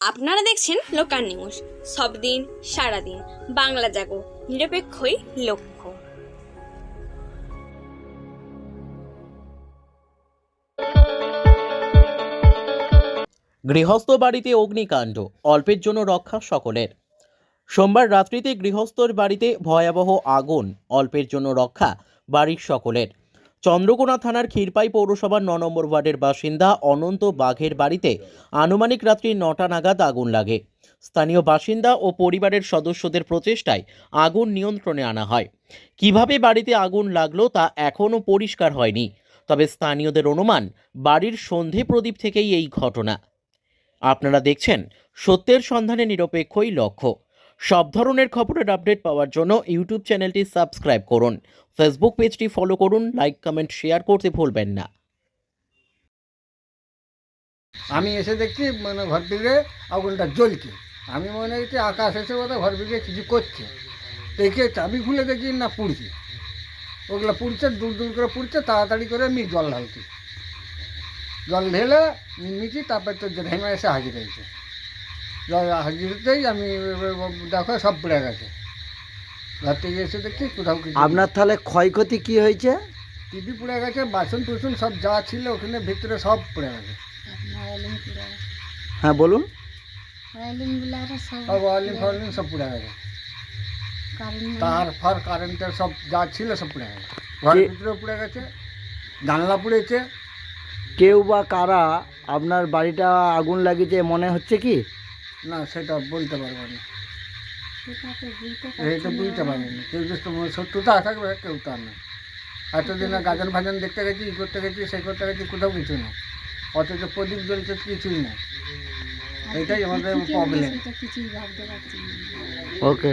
আপনারা দেখছেন local news. সব দিন সারাদিন বাংলা জাগো, নিরপেক্ষই লক্ষ্য। গৃহস্থ বাড়িতে অগ্নিকাণ্ড, অল্পের জন্য রক্ষা সকলের। সোমবার রাত্রিতে গৃহস্থর বাড়িতে ভয়াবহ আগুন, অল্পের জন্য রক্ষা বাড়ির সকলের। চন্দ্রকোনা থানার ক্ষীরপাই পৌরসভার ন নম্বর ওয়ার্ডের বাসিন্দা অনন্ত বাঘের বাড়িতে আনুমানিক রাত্রি নটা নাগাদ আগুন লাগে। স্থানীয় বাসিন্দা ও পরিবারের সদস্যদের প্রচেষ্টায় আগুন নিয়ন্ত্রণে আনা হয়। কীভাবে বাড়িতে আগুন লাগল তা এখনও পরিষ্কার হয়নি, তবে স্থানীয়দের অনুমান বাড়ির সন্ধে প্রদীপ থেকেই এই ঘটনা। আপনারা দেখছেন সত্যের সন্ধানে নিরপেক্ষই লক্ষ্য। সব ধরনের খবরের আপডেট পাওয়ার জন্য ইউটিউব চ্যানেলটি সাবস্ক্রাইব করুন। ফেসবুক পেজটি ফলো করুন লাইক কমেন্ট শেয়ার করতে ভুলবেন না। আমি এসে দেখছি মানে ঘর থেকে আগুনটা জ্বলছে। আমি মনে হচ্ছে আকাশ এসে বোধহয় ঘর থেকে কিছু করছে। দেখে চাবি খুলে দেখি, না পুড়ছে। ওগুলো পুড়ছে, দূর দূর করে পুড়ছে, তাড়াতাড়ি করে আমি জল ঢালছি। জল ঢেলে নিচ্ছি তারপর তো হেমে এসে হাজির হয়েছে জল হাজির হতেই আমি দেখো সব পুড়ে গেছে। ঘর থেকে এসে দেখছি কোথাও কিছু আপনার তাহলে ক্ষয়ক্ষতি কি হয়েছে? টিভি পুড়ে গেছে বাসন টুসন সব যা ছিল ওখানে ভিতরে সব পড়ে গেছে। হ্যাঁ বলুন। সব ওয়ালিং ফাওয়ালিং সব পুড়ে গেছে। তার ফার কারেন্টের সব যা ছিল সব পুড়ে গেছে। ঘরের ভিতরে পুড়ে গেছে জানলা পুড়েছে। কেউ বা কারা আপনার বাড়িটা আগুন লাগিয়েছে মনে হচ্ছে কি? না সেটা বলতে পারব না। এটা বুঝতে পারিনি কেউ যদি শত্রুতা থাকবে কেউ তার না। এতদিন গাজন ভাজন দেখতে গেছি ই করতে গেছি সেই করতে গেছি কোথাও কিছু না। অথচ প্রদীপ জ্বলছে কিছুই না। এটাই আমাদের প্রবলেম ওকে